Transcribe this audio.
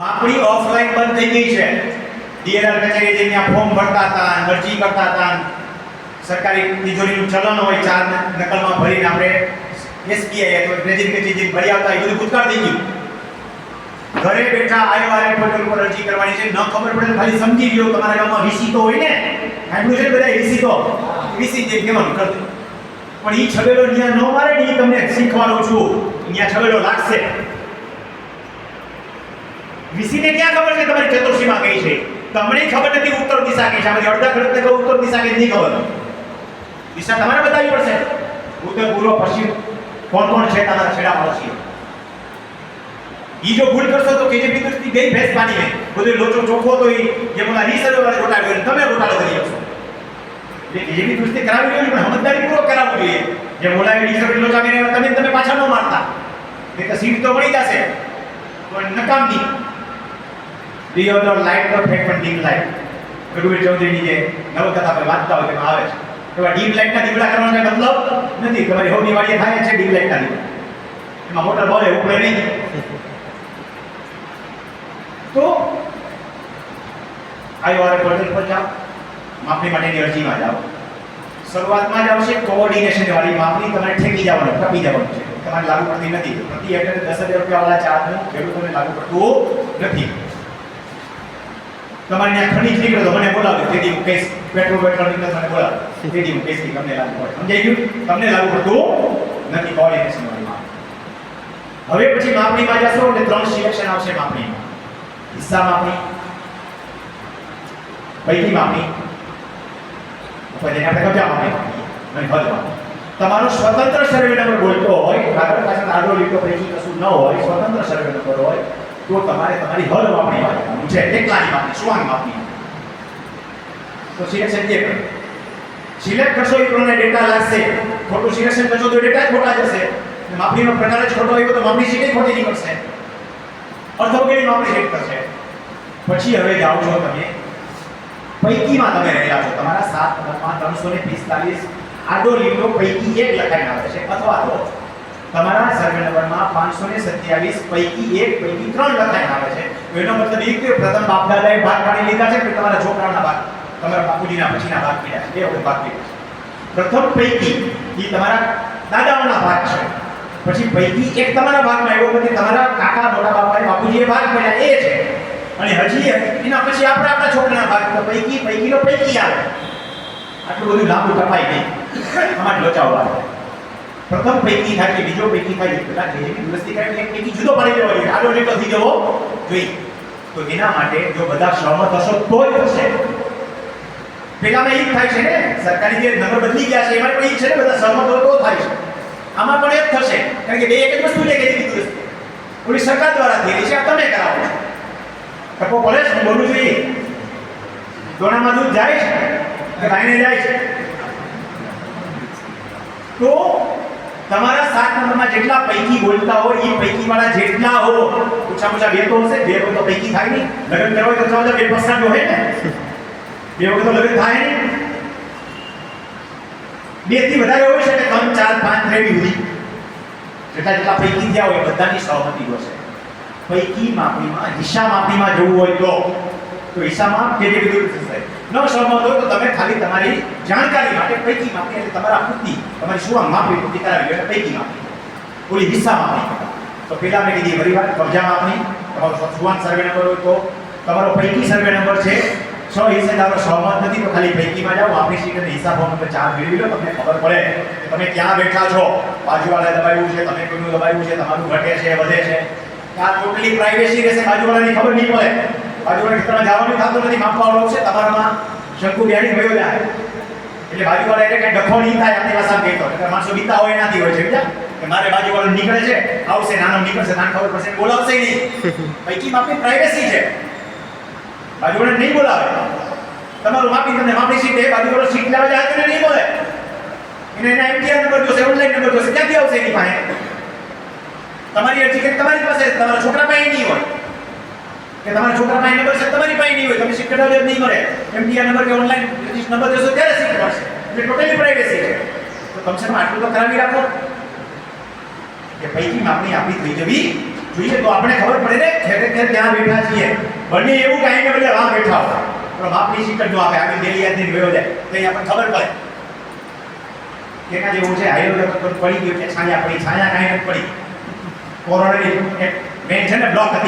આપણી ઓફલાઈન બંધ થઈ ગઈ છે. ડીએલઆર કચેરી જઈને ફોર્મ ભરતા હતા અરજી કરતા હતા. સરકારી તિજોરીનું ચલણ હોય, ચાર નકલમાં ભરીને આપણે એસબીઆઈ અથવા ક્રેડિટ કચેરી જઈને ભરી આવતા એ બધું ભૂતકાળ થઈ ગયું. ઘરે બેઠા આઈઓઆરએમ પોર્ટલ પર અરજી કરવાની છે. ન ખબર પડે ખાલી સમજી લ્યો, તમારા ગામમાં વીસી તો હોય ને? સાંભળ્યું છે બધા વીસી તો? વીસી જે કહેવાનું કરતું પણ એ છબેલો ત્યાં ન મારે ને તમને શીખવાડું છું. ત્યાં છબેલો લાગશે. વીસીને ક્યાં ખબર છે તમારી ચતુર્સીમાં કઈ છે? તમને ખબર નથી ઉત્તર દિશા કઈ છે? આમાંથી અડધા ખડકને કહું ઉત્તર દિશા કઈ નહીં ખબર. દિશા તમારે બતાવવી પડશે. ઉત્તર પૂર્વ પશ્ચિમ કોણ કોણ છે તમારા છેડા પડશે ઈ જો ભૂલ કરશો તો કેજીપી દૃષ્ટિ ગઈ ભેંસ પાણી ગઈ બધું લોચો ચોખ્ખો તો ઈ જે બોલા રીસર્વે વાળા કર્યો, તમે ઘોટાળો કરી આપશો. એટલે કેજીપી દૃષ્ટિ કરાવી જોઈએ પણ સમજદારી પૂર્વક કરાવવું જોઈએ. જે બોલાવે રીસર્વે લોચા કરીને તમે તમે પાછા ન મારતા. નહીં તો સીટ તો મળી જશે. પણ નકામની. લાઈટ ધ ફેક પણ ડીમ લાઈટ રઘુવીર ચૌધરીની જે નવકથા વાંચતા હોય તેમાં આવે છે. એવા ડીમ લાઈટના દીવડા કરવાનો મતલબ નથી. તમારી હોની વાડીએ થાય છે ડીમ લાઈટના દીવડા. એમાં મોટર બોલે ઉપડે નહીં. તો આઈઓઆર પોર્ટલ પર જાઓ. માપણી માટેની અરજીમાં જાઓ. શરૂઆતમાં જ આવશે કોઓર્ડિનેશન વાળી માપણી તમારે ઠેકી જવાનું ટપી જવાનું છે. તમારે લાગુ પડતી નથી. પ્રતિ હેક્ટર દસ હજાર રૂપિયા વાળા ચાર્જનું ખેડૂતોને લાગુ પડતું નથી. તમારે ત્યાં ખનીજ નીકળે તો મને બોલાવે તેથી હું કહીશ, પેટ્રોલ પેટ્રોલ નીકળે મને બોલાવે તેથી હું કહીશ કે તમને લાગુ પડે. સમજાઈ ગયું? તમને લાગુ પડતું નથી કોઓર્ડિનેશન વાળી હવે પછી માપણીમાં જશો એટલે ત્રણ સિલેક્શન આવશે માપણીમાં હિસ્સા માપણી પૈકી માપણી. જેને આપણે કબજા માપણી અને હદ માપણી તમારો સ્વતંત્ર સર્વે નંબર બોલતો હોય, આગળ પાછળ આડો લીટો પૈકી કશું ન હોય, સ્વતંત્ર સર્વે નંબર હોય તો તમારે તમારી હદ વાપરી વાંચવાનું છે એકલાની માપણી સુવાની માપણી તો સિલેક્શન જે કરે? સિલેક્ટ કરશો એ પ્રમાણે ડેટા લાગશે. ખોટું સિલેક્શન કરશો તો ડેટા ખોટા જશે. માપણીનો પ્રકાર જ ખોટો હોય તો માપણી સીટે ખોટી નીકળશે અર્થોગેની માપણી સેટ કરશે. પછી હવે જાઓ છો તમે. પૈકીમાં તમે રહેલા છો. તમારા સાત નંબરમાં ત્રણસો ને પિસ્તાલીસ આડો લીટો પૈકી એક લખાઈને આવે છે. અથવા તો તમારા સર્વે નંબરમાં પાંચસો ને સત્યાવીસ પૈકી એક, પૈકી ત્રણ લખાઈને આવે છે. એનો મતલબ એ કે પ્રથમ બાપ દાદાએ ભાગ પાડી લીધા છે કે તમારા છોકરાના ભાગ, તમારા બાપુજીના પછીના ભાગ પીડ્યા છે? એ વખત ભાગ પીડ્યા છે. પ્રથમ પૈકી એ તમારા દાદાઓના ભાગ છે. પછી પૈકી એક તમારા ભાગમાં આવ્યો, પછી તમારા કાકા, મોટા બાપાએ બાપુજીએ ભાગ પડ્યા એ છે. અને હજી એના પછી આપણે આપણા છોકરાના ભાગ. પૈકી, પૈકીનો પૈકી આવે. આટલું બધું લાંબુ નહીં. અમારી લોચાઓ આવે. પ્રથમ પૈકી થાય કે બીજો પૈકી થાય પેલા જે દુરસ્તી કરે એક પૈકી જુદો પાડી દેવો જોઈએ આડો લીટો થઈ જવો જોઈએ તો એના માટે જો બધા સહમત હશો તો જ થશે પેલામાં એ થાય છે ને, સરકારી જે નંબર બદલી ગયા છે, એમાં પણ એ છે ને, બધા સહમત હોય તો થાય છે. આમાં પણ એ જ થશે. કારણ કે બે એક જ વસ્તુ છે કે દુરસ્તી. ઓલી સરકાર દ્વારા થયેલી છે, આ તમે કરાવો. છો ટકો પડે છે બોલું જોઈએ દોણામાં દૂધ જાય છે કે ભાઈને જાય છે. તો તમારા સાત નંબરમાં જેટલા પૈકી બોલતા હોય એ પૈકી વાળા જેટલા હો ઓછા ઓછા બે તો હશે, બે વખત તો પૈકી થાય નહીં. લગ્ન કરવા હોય તો ઓછા બે પર્સન્ટ હોય ને? બે વખત તો લગ્ન થાય નહીં. બેથી વધારે હોય છે કે ત્રણ, ચાર, પાંચ ત્રેવી સુધી જેટલા જેટલા પૈકી થયા હોય, બધાની સહમતિ હશે પૈકી માપણીમાં, દિશા માપણીમાં જવું હોય તો. તો જે દૂર બધું થશે? ન સહમત હોય તો તમે ખાલી તમારી જાણકારી માટે પૈકી માપણી એટલે તમારા પૂરતી તમારી શું માપણી પૂરતી કરાવી એટલે પૈકી માપી. ઓલી હિસ્સા માપણી તો પેલા મેં કીધી વાર કબજા માપણી. તમારો સુવાન સર્વે નંબર હોય તો. તમારો પૈકી સર્વે નંબર છે. છ હિસ્સેદારો સહમત નથી, તો ખાલી પૈકીમાં જાઓ. આપણી અને હિસાબ નંબર ચાર મેળવી લો, તમને ખબર પડે. કે તમે ક્યાં બેઠા છો? બાજુવાળાએ દબાવ્યું છે, તમે કોઈનું દબાવ્યું છે, તમારું ઘટે છે, વધે છે. આ ટોટલી પ્રાઇવેસી રહેશે, બાજુવાળાની ખબર નહીં પડે. બાજુવાળા ખેતરમાં જવાનું થતું નથી માપવાવાળો છે, તમારામાં શંકુ બેડી વયો જાય એટલે બાજુવાળા એટલે કઈ ડખો નહીં થાય આપણી પાસે કહેતો એટલે માણસો બીતા હોય એનાથી હોય છે કે મારે બાજુવાળો નીકળે છે, આવશે, નાનો નીકળશે નાનો ખબર પડશે બોલાવશે નહીં. પૈકી આપણી પ્રાઇવેસી છે? બાજુવાળા નહીં બોલાવે. તમારું માપી તમને માપી સીટ એ બાજુવાળો સીટ લેવા જાય તો નહીં બોલે. એને એના એમટીઆર નંબર જોશે, ઓનલાઈન નંબર જોશે, ક્યાંથી આવશે એની પાસે? તમારી અરજી કે તમારી પાસે તમારા છોકરા પાસે નહીં હોય. કે તમારા છોકરાના એ નંબર છે, તમારી પાસે નહીં હોય તમે જ નહીં મળે. આ નંબર કે ઓનલાઈન નંબર દેશો ત્યારે મળશે એટલે ટોટલી પ્રાઇવેસી છે. તો કમસે કમ આટલું તો કરાવી રાખો. કે પૈકી માપણી આપણી થઈ જવી જોઈએ. તો આપણે ખબર પડે ને ખેરે ખેર ત્યાં બેઠા છીએ. બંને એવું કાંઈ ને બદલે વાં બેઠા હોય પણ માપણી સીટ જ ન આપે આવી ડેલી યાદની વયો જાય, તો અહીંયા આપણને ખબર પડે. કેના જેવું છે હાઈવે પર પડી ગયું કે છાયા પડી, છાયા કાંઈ નથી પડી. કોરોનાની મેન છે ને બ્લોક હતી.